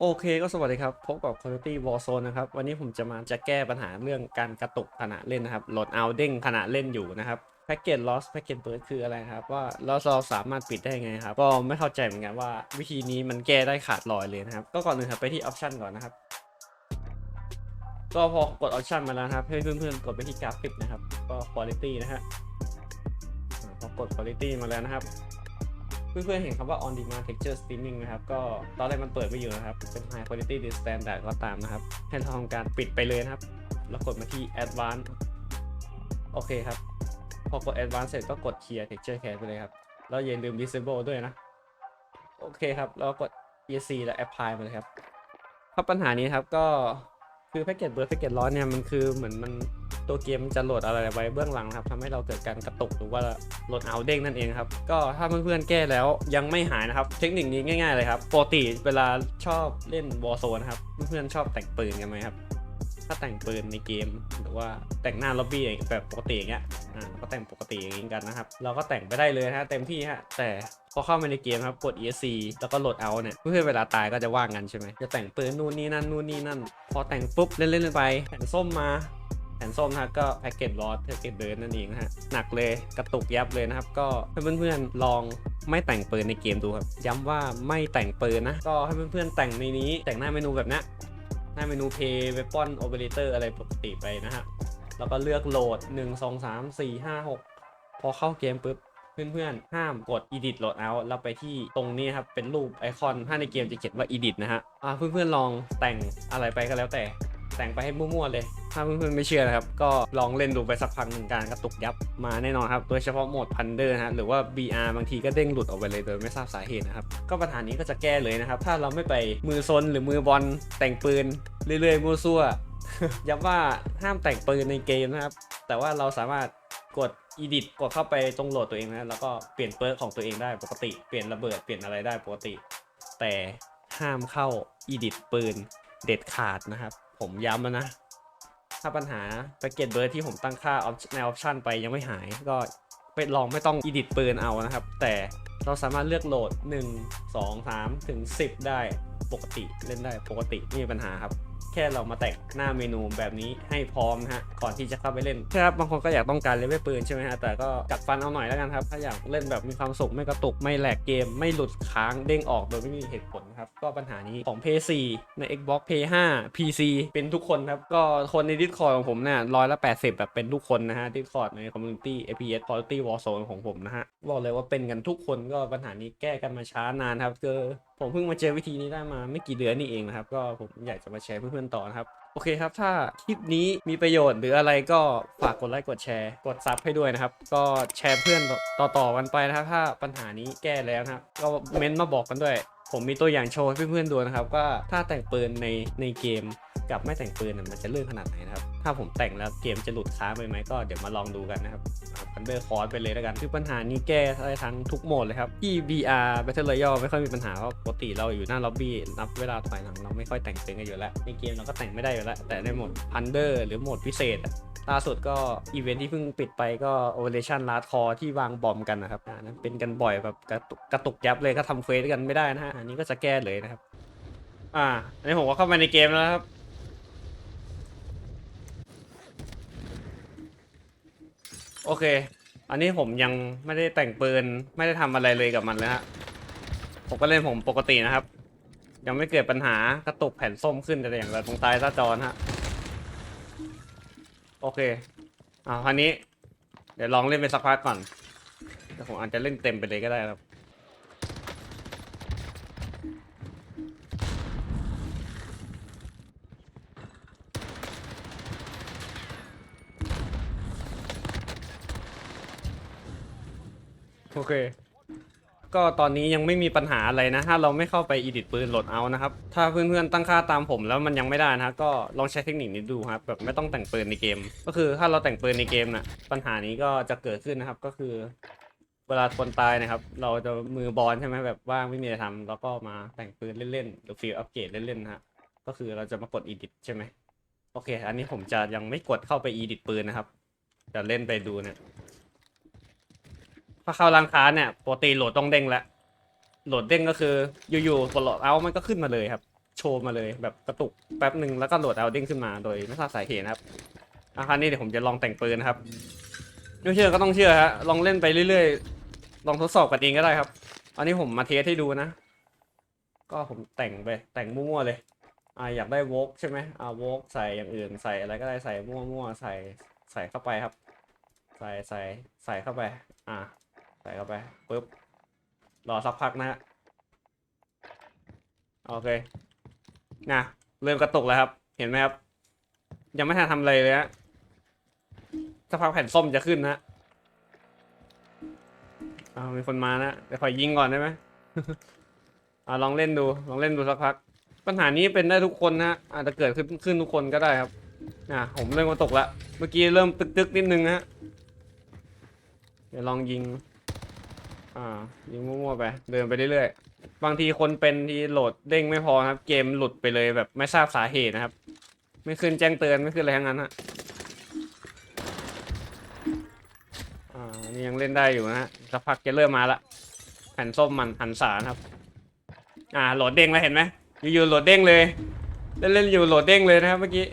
โอเคก็สวัสดีครับ พบกับ Quality Warzone นะครับ วันนี้ผมจะมาจะแก้ปัญหาเรื่องการกระตุกขณะเล่นนะครับโหลดเอาเด้งขณะเล่นอยู่นะครับแพ็กเกจ loss แพ็กเกจเบิร์ดคืออะไรครับ ว่าเราเราสามารถปิดได้ไงครับ ก็ไม่เข้าใจเหมือนกันว่าวิธีนี้มันแก้ได้ขาดลอยเลยนะครับ ก็ก่อนอื่นครับไปที่ option ก่อนนะครับ ก็พอกด option มาแล้วครับ ให้เพื่อนๆกดไปที่กราฟิกนะครับ ก็ quality นะฮะพอกด quality มาแล้วนะครับ เพื่อนๆเห็นคำว่า on demand texture streaming นะครับ ก็ตอนแรกมันเปิดไม่อยู่นะครับ เป็น high quality d standard ก็ตามนะครับให้เราทำการปิดไปเลยนะครับ แล้วกดมาที่ advanced โอเคครับ พอกด advanced เสร็จก็กด clear texture cache ไปเลยครับ แล้วอย่าลืม disable ด้วยนะ โอเคครับ แล้วกด esc และ apply มาเลยครับเพราะปัญหานี้ครับก็คือแพ็กเกจเบิร์ดแพ็กเกจร้อนเนี่ยมันคือเหมือนมัน ตัวเกมจะโหลดอะไรไว้เบื้องหลังครับทำให้เราเกิดการกระตุกหรือว่าโหลดเอาเด้งนั่นเองครับ ก็ถ้าเพื่อนๆแก้แล้วยังไม่หายนะครับ เทคนิคนี้ง่ายๆเลยครับปกติเวลาชอบเล่นวอ r z โซนครับเพื่อนๆชอบแต่งปืนกันไหมครับ ถ้าแต่งปืนในเกมหรือว่าแต่งหน้าล็อบบี้แบบปกติอย่างเงี้ยอ่าก็แต่งปกติอย่างนี้กันนะครับ เราก็แต่งไปได้เลยนะฮะเต็มที่ฮะแต่พอเข้ามาในเกมครับกด ESC แล้วก็โหลดเอาเนี่ยเพื่อนเวลาตายก็จะว่างกันใช่ไหมจะแต่งปืนนู่นนี่นั่นนู่นนี่นั่น พอแต่งปุ๊บเล่นๆเล่นไปแผ่นส้มมา นส้มนะก็แพ็กเกจลอสแพ็กเกจเดินนั่นเองนะฮะหนักเลยกระตุกยับเลยนะครับ ก็ให้เพื่อนๆลองไม่แต่งปืนในเกมดูครับ ย้ำว่าไม่แต่งปืนนะ ก็ให้เพื่อนๆแต่งในนี้ แต่งหน้าเมนูแบบนี้หน้าเมนู Pay Weapon Operator อะไรปกติไปนะฮะแล้วก็เลือกโหลด 1 2 3 4 5 6 พอเข้าเกมปุ๊บเพื่อนๆ ห้ามกด edit loadout แล้วไปที่ตรงนี้ครับ เป็นรูปไอคอน ถ้าในเกมจะเขียนว่า edit นะฮะ อ่าเพื่อนๆ ลองแต่งอะไรไปก็แล้วแต่ แต่งไปให้มั่วๆเลย ถ้าเพื่อนๆไม่เชื่อนะครับ ก็ลองเล่นดูไปสักพักหนึ่งการกระตุกยับมาแน่นอนครับ โดยเฉพาะโหมด Thunder นะฮะหรือว่า BR บางทีก็เด้งหลุดออกไปเลยโดยไม่ทราบสาเหตุนะครับ ก็ปัญหานี้ก็จะแก้เลยนะครับ ถ้าเราไม่ไปมือซนหรือมือบอลแต่งปืนเรื่อยๆมั่วซั่วย้ำว่าห้ามแต่งปืนในเกมนะครับ แต่ว่าเราสามารถกด edit กดเข้าไปตรงโหลดตัวเองนะ แล้วก็เปลี่ยนเปิร์กของตัวเองได้ปกติ เปลี่ยนระเบิด เปลี่ยนอะไรได้ปกติ แต่ห้ามเข้า edit ปืนเด็ดขาดนะครับ ผมย้ำแล้วนะ ถ้าปัญหาแพ็กเกจเบิร์ดที่ผมตั้งค่าในออปชันไปยังไม่หายก็ไปลองไม่ต้องอีดิตปืนเอานะครับ แต่เราสามารถเลือกโหลด 1 2 3 ถึง 10 ได้ปกติเล่นได้ปกติไม่มีปัญหาครับ ค่เรามาแต่งหน้าเมนูแบบนี้ให้พร้อมนะฮะก่อนที่จะเข้าไปเล่นใช่ครับบางคนก็อยากต้องการเลเวลปืนใช่ไหมฮะแต่ก็กัดฟันเอาหน่อยแล้วกันครับถ้าอยากเล่นแบบมีความสุขไม่กระตุกไม่แหลกเกม ไม่หลุดค้างเด้งออกโดยไม่มีเหตุผลครับก็ปัญหานี้ของ p 4ใน Xbox p 5 PC เป็นทุกคนครับก็คนใน Discord ของผมเนี่ยร้อยละ80 แบบเป็นทุกคนนะฮะ Discord ใน Community FPS Quality Warzone ของผมนะฮะบอกเลยว่าเป็นกันทุกคนก็ปัญหานี้แก้กันมาช้านานครับก็ ผมเพิ่งมาเจอวิธีนี้ได้มาไม่กี่เดือนนี่เองนะครับ ก็ผมอยากจะมาแชร์เพื่อนๆต่อนะครับ โอเคครับ ถ้าคลิปนี้มีประโยชน์หรืออะไรก็ฝากกดไลค์กดแชร์กดซับให้ด้วยนะครับ ก็แชร์เพื่อนต่อๆกันไปนะครับ ถ้าปัญหานี้แก้แล้วนะครับ ก็เม้นต์มาบอกกันด้วย ผมมีตัวอย่างโชว์ให้เพื่อนๆดูนะครับว่าถ้าแต่งปืนในในเกมกับไม่แต่งปืนมันจะเลื่อนขนาดไหนนะครับ ถ้าผมแต่งแล้วเกมจะหลุดค้างไปไหมก็เดี๋ยวมาลองดูกันนะครับพันเดอร์คอร์สไปเลยแล้วกัน คือปัญหานี้แก้ได้ทั้งทุกโหมดเลยครับที่ VR Battle Royale ไม่ค่อยมีปัญหาเพราะปกติเราอยู่หน้าล็อบบี้นับเวลาถอยหลังเราไม่ค่อยแต่งปืนกันอยู่แล้ว ในเกมเราก็แต่งไม่ได้อยู่แล้ว แต่ในโหมดพันเดอร์หรือโหมดพิเศษล่าสุดก็อีเวนท์ที่เพิ่งปิดไปก็ Operation Last Call ที่วางบอมกันนะครับนั้นเป็นกันบ่อยแบบกระตุกกระตุกยับเลยก็ทำเควสกันไม่ได้นะฮะอันนี้ก็จะแก้เลยนะครับ อ่า อันนี้ผมก็เข้ามาในเกมแล้วครับ โอเค อันนี้ผมยังไม่ได้แต่งปืน ไม่ได้ทำอะไรเลยกับมันเลยฮะ ผมก็เล่นผมปกตินะครับ ยังไม่เกิดปัญหากระตุกแผ่นส้มขึ้นแต่อย่างไรตรงใต้หน้าจอนะฮะ โอเค อ่าคราวนี้ เดี๋ยวลองเล่นไปสักพักก่อนแต่ผมอาจจะเล่นเต็มไปเลยก็ได้ครับ โอเค ก็ตอนนี้ยังไม่มีปัญหาอะไรนะ ถ้าเราไม่เข้าไป edit ปืนโหลดเอานะครับ ถ้าเพื่อนๆตั้งค่าตามผมแล้วมันยังไม่ได้นะก็ลองใช้เทคนิคนี้ดูครับ แบบไม่ต้องแต่งปืนในเกม ก็คือถ้าเราแต่งปืนในเกมน่ะ ปัญหานี้ก็จะเกิดขึ้นนะครับ ก็คือ เวลาคนตายนะครับ เราจะมือบอลใช่ไหมแบบว่างไม่มีอะไรทำแล้วก็มาแต่งปืนเล่นๆหรือฟิลอัปเกรดเล่นๆนะฮะ ก็คือเราจะมากด edit ใช่ไหมโอเค อันนี้ผมจะยังไม่กดเข้าไป edit ปืนนะครับจะเล่นไปดูเนี่ย ถ้าเข้าร้านค้าเนี่ยปกติโหลดต้องเด้งแล้วโหลดเด้งก็คืออยู่ๆกดโหลดเอามันก็ขึ้นมาเลยครับ โชว์มาเลยแบบกระตุกแป๊บหนึ่งแล้วก็โหลดเอาเด้งขึ้นมาโดยไม่ทราบสาเหตุนะครับอาคราวนี้เดี๋ยวผมจะลองแต่งปืนนะครับไม่เชื่อก็ต้องเชื่อฮะลองเล่นไปเรื่อยๆ ลองทดสอบกันเองก็ได้ครับ อันนี้ผมมาเทสให้ดูนะ ก็ผมแต่งไปแต่งมั่วๆเลยอ่าอยากได้โวกใช่ไหมอ่าโวกใส่อย่างอื่นใส่อะไรก็ได้ใส่มั่วๆใส่ใส่เข้าไปครับ ใส่ใส่ใส่เข้าไป อ่า ส่เข้าไปปุ๊บรอสักพักนะฮะโอเคนะเริ่มกระตุกแล้วครับ เห็นไหมครับ ยังไม่ทันทำอะไรเลยฮะสักพักแผ่นส้มจะขึ้นนะเอ้ามีคนมานะเดี๋ยวขอยิงก่อนได้ไหมอ่าลองเล่นดู ลองเล่นดูสักพัก ปัญหานี้เป็นได้ทุกคนนะอาจจะเกิดขึ้นขึ้นทุกคนก็ได้ครับอะผมเริ่มมาตกละ เมื่อกี้เริ่มตึกๆนิดนึงนะฮะเดี๋ยวลองยิง อ่ายิงมั่วๆไป เดินไปเรื่อยๆ บางทีคนเป็นที่โหลดเด้งไม่พอครับ เกมหลุดไปเลยแบบไม่ทราบสาเหตุนะครับ ไม่ขึ้นแจ้งเตือนไม่ขึ้นอะไรทั้งนั้นฮะ อ่า นี่ยังเล่นได้อยู่นะฮะสักพักจะเริ่มมาละแผ่นส้มมันหันสารครับ อ่า โหลดเด้งแล้วเห็นไหมอยู่ๆโหลดเด้งเลย เล่นๆอยู่โหลดเด้งเลยนะครับเมื่อกี้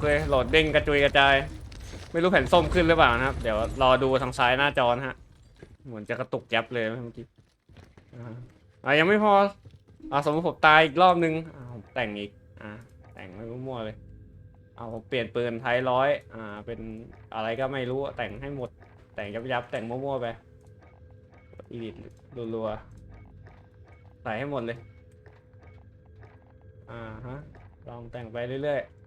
โอเคโหลดเด้งกระจุยกระจาย ไม่รู้แผ่นส้มขึ้นหรือเปล่านะครับ เดี๋ยวรอดูทางซ้ายหน้าจอนะฮะ เหมือนจะกระตุกยับเลยเมื่อกี้อ่ายังไม่พออ่าสมมติผมตายอีกรอบนึงอ่าผมแต่งอีกอ่าแต่งไม่มั่วเลยเอาผมเปลี่ยนปืนไทยร้อยอ่าเป็นอะไรก็ไม่รู้แต่งให้หมด แต่งยับๆแต่งมั่วๆไปอีดิทรัวๆใส่ให้หมดเลยอ่าฮะลองแต่งไปเรื่อยๆ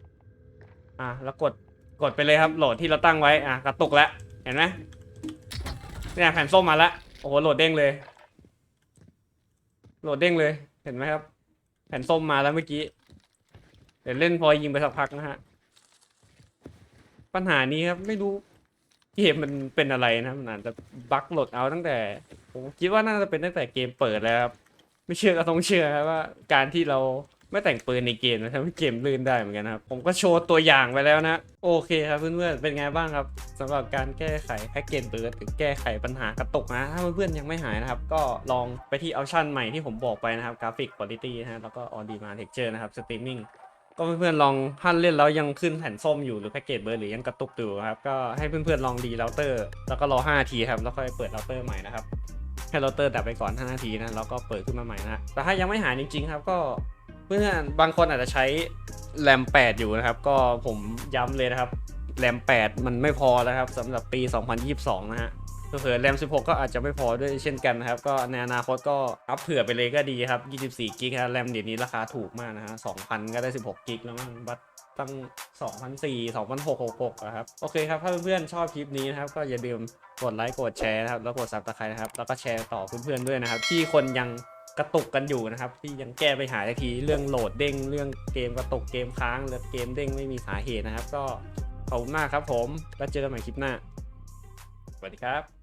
อะแล้วกดกดไปเลยครับโหลดที่เราตั้งไว้อะกระตุกแล้วเห็นไหมเนี่ยแผ่นส้มมาแล้วโอ้โหโหลดเด้งเลย โหลดเด้งเลยเห็นไหมครับ แผ่นส้มมาแล้วเมื่อกี้เดี๋ยวเล่นพอยิงไปสักพักนะฮะปัญหานี้ครับไม่รู้เกมมันเป็นอะไรนะมันอาจจะบั๊กโหลดเอาตั้งแต่ ผมคิดว่าน่าจะเป็นตั้งแต่เกมเปิดแล้วครับไม่เชื่อก็ต้องเชื่อครับว่าการที่เรา ไม่แต่งปืนในเกมนะทำให้เกมลื่นได้เหมือนกันนะครับ ผมก็โชว์ตัวอย่างไปแล้วนะ โอเคครับเพื่อนๆ เป็นไงบ้างครับสำหรับการแก้ไขแพ็กเกจเบิร์ดหรือแก้ไขปัญหากระตุกนะ ถ้าเพื่อนๆ ยังไม่หายนะครับ ก็ลองไปที่ออปชันใหม่ที่ผมบอกไปนะครับกราฟิกคุณภาพนะฮะแล้วก็ออดีมาเท็กเจอร์นะครับสตรีมมิ่งก็เพื่อนๆลองท่านเล่นแล้วยังขึ้นแผ่นส้มอยู่หรือแพ็กเกจเบอร์หรือยังกระตุกอยู่ครับก็ให้เพื่อนๆลองดีเราเตอร์แล้วก็รอ5นาทีครับแล้วค่อยเปิดเราเตอร์ใหม่นะครับให้เราเตอร์ดับไปก่อน5นาทีนะแล้วก็เปิดขึ้นมาใหม่นะแต่ถ้ายังไม่หายจริงๆครับก็ พื่อนบางคนอาจจะใช้แรม 8 อยู่นะครับ ก็ผมย้ำเลยนะครับแรม 8 มันไม่พอแล้วครับสำหรับปี 2022 นะฮะเผื่อแรม 16 ก็อาจจะไม่พอด้วยเช่นกันนะครับ ก็ในอนาคตก็อัพเผื่อไปเลยก็ดีครับ 24 กิกครับแรมเดี๋ยวนี้ราคาถูกมากนะฮะ 2,000 ก็ได้ 16 กิกแล้วมั้งบัตตั้ง2,400 2,666อะครับ โอเคครับ ถ้าเพื่อนๆชอบคลิปนี้นะครับ ก็อย่าลืมกดไลค์ กดแชร์นะครับ แล้วกดซับสไครต์นะครับ แล้วก็แชร์ต่อเพื่อนๆด้วยนะครับ ที่คนยัง กระตุกกันอยู่นะครับ ที่ยังแก้ไปหาทีเรื่องโหลดเด้งเรื่องเกมกระตุกเกมค้างหรือเกมเด้งไม่มีสาเหตุนะครับ ก็ขอบคุณมากครับผมแล้วเจอกันใหม่คลิปหน้าสวัสดีครับ